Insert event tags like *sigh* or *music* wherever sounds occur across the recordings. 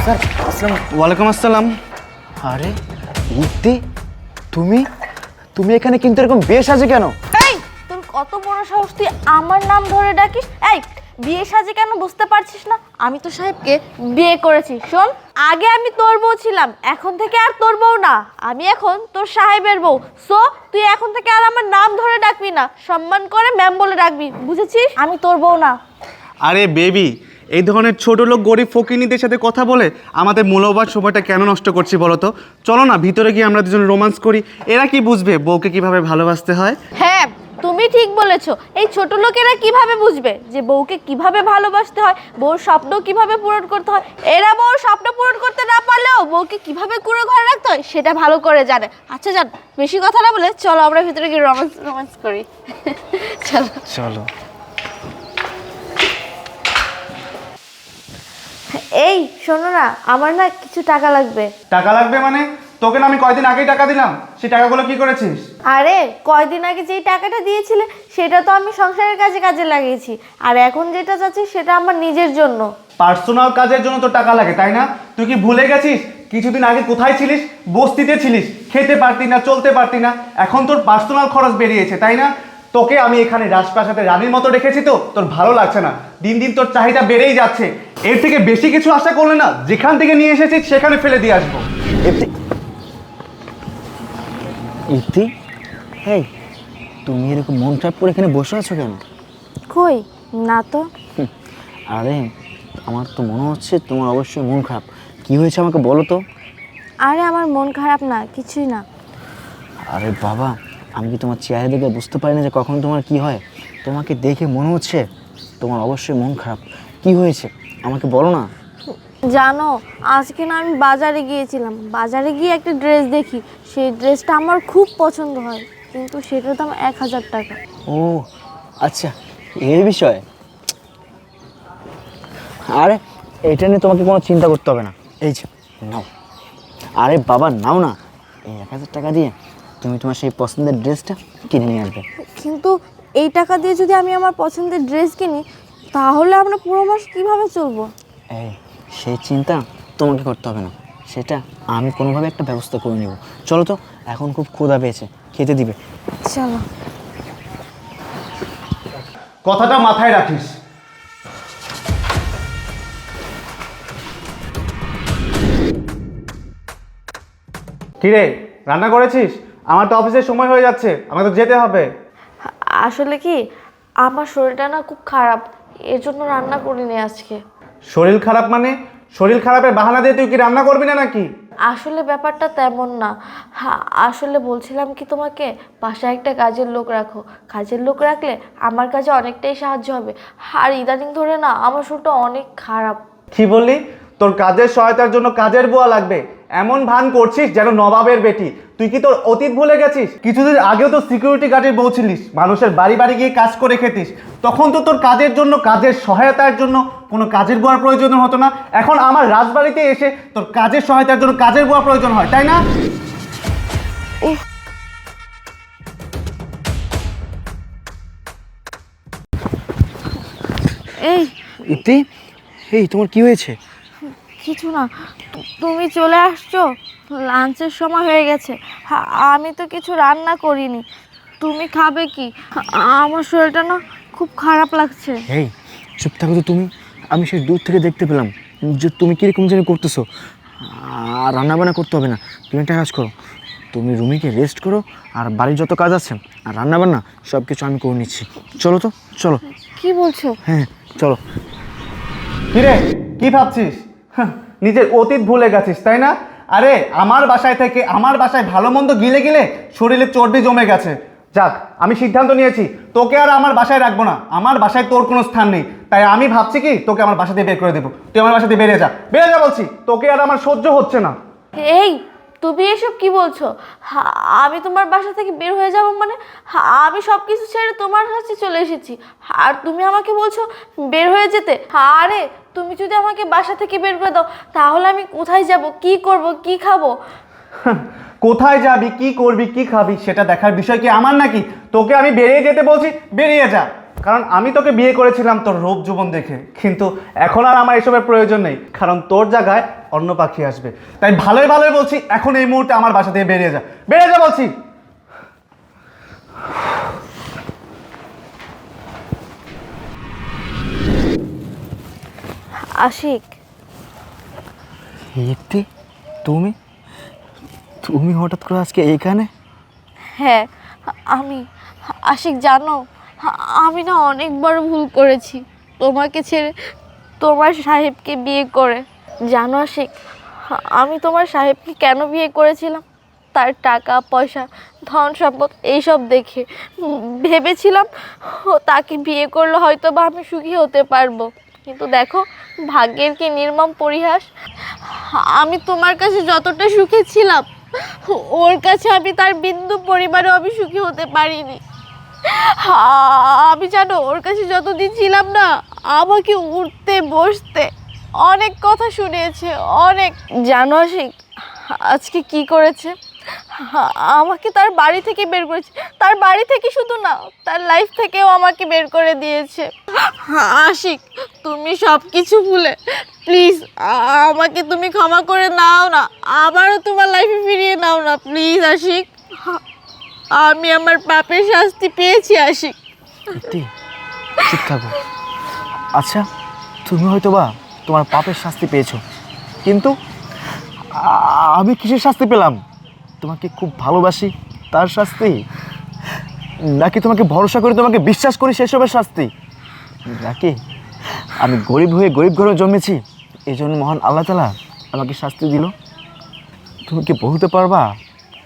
Sir আসসালাম ওয়ালাইকুম আসসালাম। আরে ইতি তুমি? তুমি এখানে কিন্তু এরকম বেশ আছে কেন? এই তোর কত বড় সাহস তুই আমার নাম ধরে ডাকিস? এই বিয়ে সাজে কেন বুঝতে পারছিস না? আমি তো সাহেবকে বিয়ে করেছি শোন। আগে আমি তোর বউ ছিলাম এখন থেকে আর তোর বউ না। আমি এখন তোর সাহেবের বউ। সো তুই এখন থেকে আর আমার নাম ধরে ডাকবি না। সম্মান করে ম্যাম বলে ডাকবি বুঝেছিস? আমি তোর বউ না। আরে বেবি এই ধরনের ছোট লোক গরিব ফকিনীদের সাথে কথা বলে আমাদের মূল্যবান সময়টা কেন নষ্ট করছি বলো তো? চলো না ভিতরে গিয়ে আমরা দুজন রোমান্স করি। এরা কি বুঝবে বউকে কীভাবে ভালোবাসতে হয়? হ্যাঁ তুমি ঠিক বলেছ। এই ছোট লোকেরা কীভাবে বুঝবে যে বউকে কীভাবে ভালোবাসতে হয় বউর স্বপ্ন কীভাবে পূরণ করতে হয়? এরা বউর স্বপ্ন পূরণ করতে না পারলেও বউকে কীভাবে কুড়ে ঘরে রাখতে হয় সেটা ভালো করে জানে। আচ্ছা জান বেশি কথা না বলে চলো আমরা ভিতরে গিয়ে রোমান্স রোমান্স করি। *laughs* চলো। চলো। এই শোনো না আমার না কিছু টাকা লাগবে। টাকা লাগবে মানে? তোকে না আমি কয়দিন আগেই টাকা দিলাম? সেই টাকাগুলো কি করেছিস? আরে কয়দিন আগে যেই টাকাটা দিয়েছিলে সেটা তো আমি সংসারের কাজে কাজে লাগিয়েছি। আর এখন যেটা চাচ্ছি সেটা আমার নিজের জন্য। পার্সোনাল কাজের জন্য তো টাকা লাগে তাই না? তুই কি ভুলে গেছিস? কিছুদিন আগে কোথায় ছিলিস? বস্তিতে ছিলিস। খেতে পারতি না চলতে পারতি না। এখন তোর পার্সোনাল খরচ বেরিয়েছে তাই না? তোকে আমি এখানে রাজপ্রাসাদে রানীর মতো রেখেছি তো তোর ভালো লাগছে না। দিন দিন তোর চাহিদা বেড়েই যাচ্ছে। এর থেকে বেশি কিছু আশা করলে না যেখান থেকে নিয়ে এসেছি সেখানে ফেলে দিয়ে আসব। ইতি হেই তুমি এরকম মন খারাপ করে এখানে বসে আছো কেন? কই? না তো। হুম, আরে আমার তো মনে হচ্ছে তোমার অবশ্যই মন খারাপ। কি হয়েছে আমাকে বলো তো। আরে আমার মন খারাপ না কিছুই না। আরে বাবা আমি কি তোমার চেহারা দেখে বুঝতে পারি না যে কখন তোমার কি হয়? তোমাকে দেখে মনে হচ্ছে তোমার অবশ্যই মন খারাপ। কি হয়েছে? আমাকে বলো না। জানো আজকে না আমি বাজারে গিয়েছিলাম। বাজারে গিয়ে একটা ড্রেস দেখি। সেই ড্রেসটা আমার খুব পছন্দ হয়। কিন্তু সেটার দাম এক হাজার টাকা। ও আচ্ছা এই বিষয়? আরে এটা নিয়ে তোমাকে কোনো চিন্তা করতে হবে না। এই যে নাও। আরে বাবা নাও না। এই এক হাজার টাকা দিয়ে তুমি তোমার সেই পছন্দের ড্রেসটা কিনে নিয়ে আসবে। কিন্তু এই টাকা দিয়ে যদি আমি আমার পছন্দের ড্রেস কিনি তাহলে আমরা পুরো মাস কীভাবে চলবো? এই সেই চিন্তা তোমাকে করতে হবে না। সেটা আমি কোনোভাবে একটা ব্যবস্থা করে নেব। চলো তো এখন খুব ক্ষুধা পেয়েছে খেতে দিবে। চলো। কথাটা মাথায় রাখিস। কিরে রান্না করেছিস? আমার তো অফিসের সময় হয়ে যাচ্ছে আমাকে তো যেতে হবে। আসলে কি আমার শরীরটা না খুব খারাপ। এর জন্য রান্না করিনি আজকে। শরীর খারাপ মানে? শরীর খারাপের বাহানা দিয়ে তুই কি রান্না করবি না নাকি? আসলে ব্যাপারটা তেমন না। হ্যাঁ আসলে বলছিলাম কি তোমাকে বাসায় একটা কাজের লোক রাখো। কাজের লোক রাখলে আমার কাছে অনেকটাই সাহায্য হবে। আর ইদানিং ধরে না আমার শরীরটা অনেক খারাপ। কি বললি? তোর কাজের সহায়তার জন্য কাজের বুয়া লাগবে। এমন ভান করছিস যেন নবাবের বেটি। তুই কি তোর অতীত ভুলে গেছিস? কিছুদিন আগেও তো সিকিউরিটি গার্ডের বউ ছিলিস। মানুষের বাড়ি বাড়ি গিয়ে কাজ করে খেতিস। তখন তো তোর কাজের জন্য কাজের সহায়তার জন্য কোনো কাজের বুয়ার প্রয়োজন হতো না। এখন আমার রাজবাড়িতে এসে তোর কাজের সহায়তার জন্য কাজের বুয়া প্রয়োজন হয় তাই না? এই। ইতি? এই তোমার কি হয়েছে? কিছু না। তুমি চলে আসছো? লাঞ্চের সময় হয়ে গেছে। আমি তো কিছু রান্না করিনি। তুমি খাবে কি? আমার শরীরটা না খুব খারাপ লাগছে। এই চুপ থাকো তো তুমি। আমি সেই দূর থেকে দেখতে পেলাম যে তুমি কীরকম যেন করতেছো। আর রান্নাবান্না করতে হবে না। তুমি একটা কাজ করো। তুমি রুমিকে রেস্ট করো আর বাড়ির যত কাজ আছে আর রান্নাবান্না সব কিছু আমি করে নিচ্ছি। চলো তো চলো। কি বলছো? হ্যাঁ চলো। কিরে কি ভাবছিস? হাহ, নিজের অতীত ভুলে গেছিস, তাই না? আরে, আমার বাসায় থেকে, আমার বাসায় ভালো মন্দ গিলে গিলে শরীরে চর্বি জমে গেছে। যাক, আমি সিদ্ধান্ত নিয়েছি, তোকে আর আমার বাসায় রাখব না। আমার বাসায় তোর কোনো স্থান নেই। তাই আমি ভাবছি কি, তোকে আমার বাসা দিয়ে বের করে দেবো। তুই আমার বাসা দিয়ে বেরিয়ে যা। বেরিয়ে যা বলছি, তোকে আর আমার সহ্য হচ্ছে না। এই তুমি এসব কি বলছো? আমি তোমার বাসা থেকে বের হয়ে যাব মানে? আমি সব কিছু ছেড়ে তোমার কাছে চলে এসেছি। আর তুমি আমাকে বলছো বের হয়ে যেতে? আরে, তুমি যদি আমাকে বাসা থেকে বের করে দাও, তাহলে আমি কোথায় যাব? কি করব? কি খাব? কোথায় যাবি? কি করবি? কি খাবি? সেটা দেখার বিষয় কি আমার নাকি? তোকে আমি বেরিয়ে যেতে বলছি, বেরিয়ে যা। কারণ আমি তোকে বিয়ে করেছিলাম তোর রূপ জীবন দেখে কিন্তু এখন আর আমার এসবের প্রয়োজন নেই কারণ তোর জায়গায় অন্য পাখি আসবে। তাই ভালোই ভালোই বলছি এখন এই মুহূর্তে আমার বাসা থেকে বেরিয়ে যা। বেরিয়ে যা বলছি। আশিক। ইতি তুমি? তুমি হঠাৎ করে আজকে এখানে? হ্যাঁ আমি। আশিক জানো? আমি না অনেকবার ভুল করেছি। তোমাকে ছেড়ে তোমার সাহেবকে বিয়ে করে। জানো আশিক, আমি তোমার সাহেবকে কেন বিয়ে করেছিলাম? তার টাকা, পয়সা, ধন সম্পদ এইসব দেখে ভেবেছিলাম তাকে বিয়ে করলে হয়তো বা আমি সুখী হতে পারব। কিন্তু দেখো, ভাগ্যের কি নির্মম পরিহাস? আমি তোমার কাছে যতটা সুখী ছিলাম, ওর কাছে আমি তার বিন্দু পরিবারেও আমি সুখী হতে পারিনি। আমি জানো ওর কাছে যতদিন ছিলাম না, আমাকে উঠতে বসতে অনেক কথা শুনিয়েছে, অনেক। জানো আশিক, আজকে কি করেছে? আমাকে তার বাড়ি থেকে বের করেছে। তার বাড়ি থেকে শুধু না, তার লাইফ থেকেও আমাকে বের করে দিয়েছে। আশিক, তুমি সব কিছু ভুলে প্লিজ আমাকে তুমি ক্ষমা করে নাও না, আবারও তোমার লাইফে ফিরিয়ে নাও না প্লিজ আশিক। আমি আমার পাপের শাস্তি পেয়েছি, আশিক। চুপ থাকো। আচ্ছা তুমি হয়তো বা তোমার পাপের শাস্তি পেয়েছ। কিন্তু আমি কিসের শাস্তি পেলাম? তোমাকে খুব ভালোবাসি, তার শাস্তি? নাকি তোমাকে ভরসা করে তোমাকে বিশ্বাস করি সেসবের শাস্তি? নাকি আমি গরিব হয়ে গরিব ঘরে জন্মেছি এই জন্য মহান আল্লাহ তালা আমাকে শাস্তি দিল? তুমি কি বলতে পারবা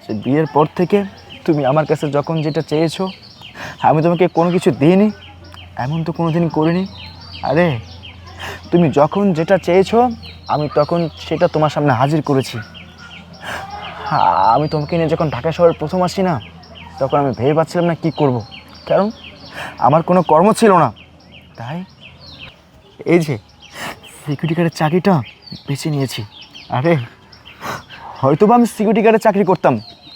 যে বিয়ের পর থেকে তুমি আমার কাছে যখন যেটা চেয়েছো, আমি তোমাকে কোনো কিছু দিইনি, এমন তো কোনো দিন করিনি। আরে, তুমি যখন যেটা চেয়েছো, আমি তখন সেটা তোমার সামনে হাজির করেছি। আমি তোমাকে নিয়ে যখন ঢাকা শহরে প্রথম আসি না, তখন আমি ভেবে পাচ্ছিলাম না কি করব। কারণ আমার কোনো কর্ম ছিল না। তাই এই যে সিকিউরিটি গার্ডের চাকরিটা বেছে নিয়েছি। আরে হয়তো বা আমি সিকিউরিটি গার্ডে চাকরি করতাম,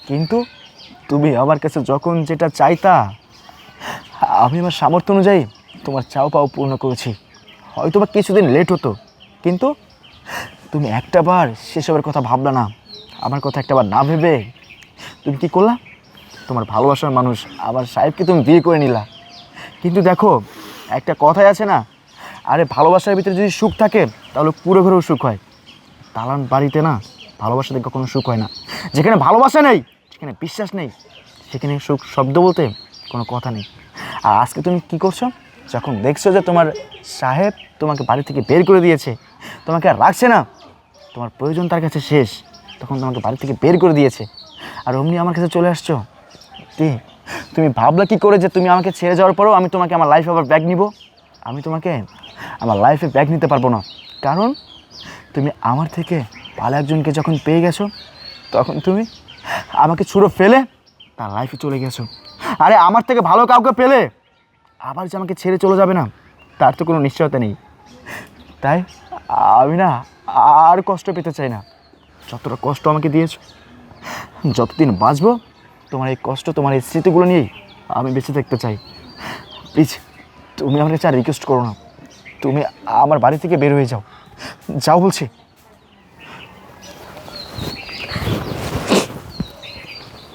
কিন্তু তুমি আমার কাছে যখন যেটা চাইতা, আমি আমার সামর্থ্য অনুযায়ী তোমার চাও পাও পূর্ণ করেছি। হয়তো বা কিছুদিন লেট হতো, কিন্তু তুমি একটা বার সেসবের কথা ভাবলা না। আমার কথা একটা বার না ভেবে তুমি কি করলা? তোমার ভালোবাসার মানুষ আমার সাহেবকে তুমি বিয়ে করে নিলা। কিন্তু দেখো, একটা কথাই আছে না, আরে ভালোবাসার ভিতরে যদি সুখ থাকে, তাহলে পুরো ঘরেও সুখ হয়। দালান বাড়িতে না ভালোবাসাতে কখনো সুখ হয় না। যেখানে ভালোবাসা নেই সেখানে বিশ্বাস নেই, সেখানে সুখ শব্দ বলতে কোনো কথা নেই। আর আজকে তুমি কি করছ? যখন দেখছ যে তোমার সাহেব তোমাকে বাড়ি থেকে বের করে দিয়েছে, তোমাকে আর রাখছে না, তোমার প্রয়োজন তার কাছে শেষ, তখন তোমাকে বাড়ি থেকে বের করে দিয়েছে। আর অমনি আমার কাছে চলে আসছো? তুমি ভাবলা কি করে যে তুমি আমাকে ছেড়ে যাওয়ার পরেও আমি তোমাকে আমার লাইফে আবার ব্যাগ নিব? আমি তোমাকে আমার লাইফে ব্যাগ নিতে পারব না। কারণ তুমি আমার থেকে ভালো একজনকে যখন পেয়ে গেছো, তখন তুমি আমাকে ছুড়ো, ফেলে তার লাইফে চলে গেছো। আরে, আমার থেকে ভালো কাউকে পেলে আবার যে আমাকে ছেড়ে চলে যাবে না, তার তো কোনো নিশ্চয়তা নেই। তাই আমি না আর কষ্ট পেতে চাই না। যতটা কষ্ট আমাকে দিয়েছ, যতদিন বাঁচবো, তোমার এই কষ্ট, তোমার এই স্মৃতিগুলো নিয়েই আমি বেঁচে থাকতে চাই। প্লিজ তুমি আমার কাছে আর রিকোয়েস্ট করো না। তুমি আমার বাড়ি থেকে বের হয়ে যাও। যাও বলছি।